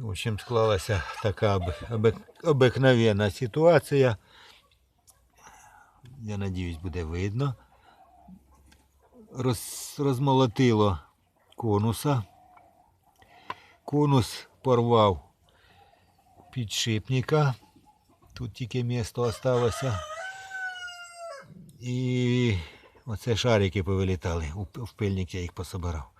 В общем, склалася така об- обикновенна ситуація. Я надіюсь, буде видно. Роз, розмолотило конуса. Конус порвав підшипника. Тут тільки місто осталося. І оце шарики повилітали. В пильник я їх пособирав.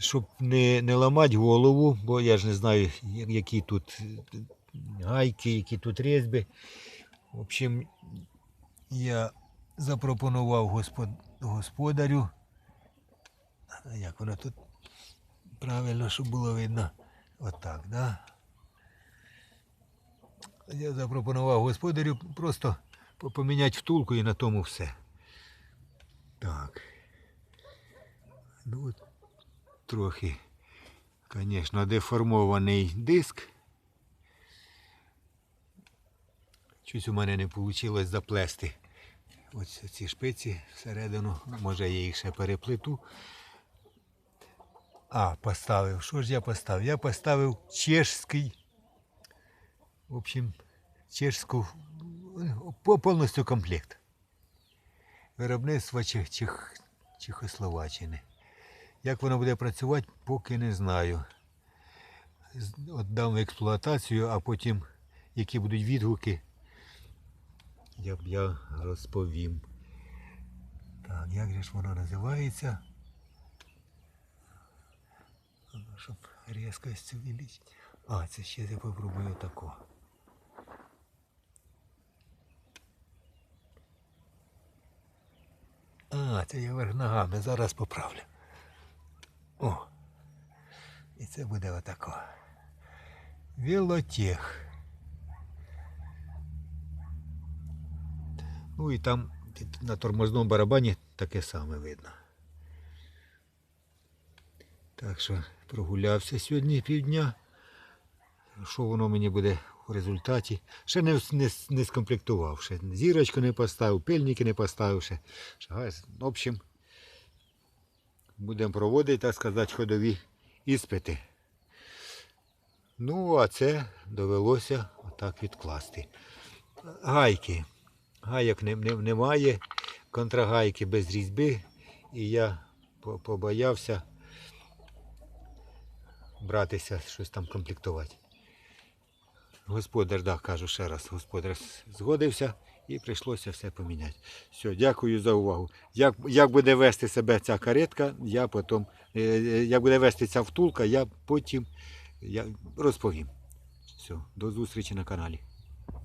Щоб не, не ламати голову, бо я ж не знаю, які тут гайки, які тут різьби. В общем, я запропонував господ, господарю. Як воно тут правильно, щоб було видно. Отак, да? Я запропонував господарю просто поміняти втулку і на тому все. Так. Ну, от трохи, звісно, деформований диск. Щось у мене не вийшло заплести ось ці шпиці всередину. Може я їх ще переплету. А, поставив. Що ж я поставив? Я поставив чешський. В общем, чешську повністю комплект. Виробництво Чех, Чех, Чехословаччини. Як воно буде працювати, поки не знаю. Отдам в експлуатацію, а потім, які будуть відгуки, я, я розповім. Так, як же ж воно називається? Щоб різкость увеличити. А, це ще я попробую тако. А, це я верх ногами, зараз поправлю. О. І це буде отако. Велотех. Ну і там на тормозному барабані таке саме видно. Так що прогулявся сьогодні півдня. Що воно мені буде в результаті? Ще не, не, не скомплектував. Зірочку не поставив, пильники не поставив ще. Ще. В общем, будемо проводити, так сказати, ходові іспити. Ну, а це довелося отак відкласти. Гайки. Гайок не, не, немає, контрагайки без різьби. І я побоявся братися щось там комплектувати. Господар, да, кажу ще раз, господар згодився і прийшлося все поміняти. Все, дякую за увагу. Як, як буде вести себе ця каретка, я потім, е, е, як буде вести ця втулка, я потім я розповім. Все, до зустрічі на каналі.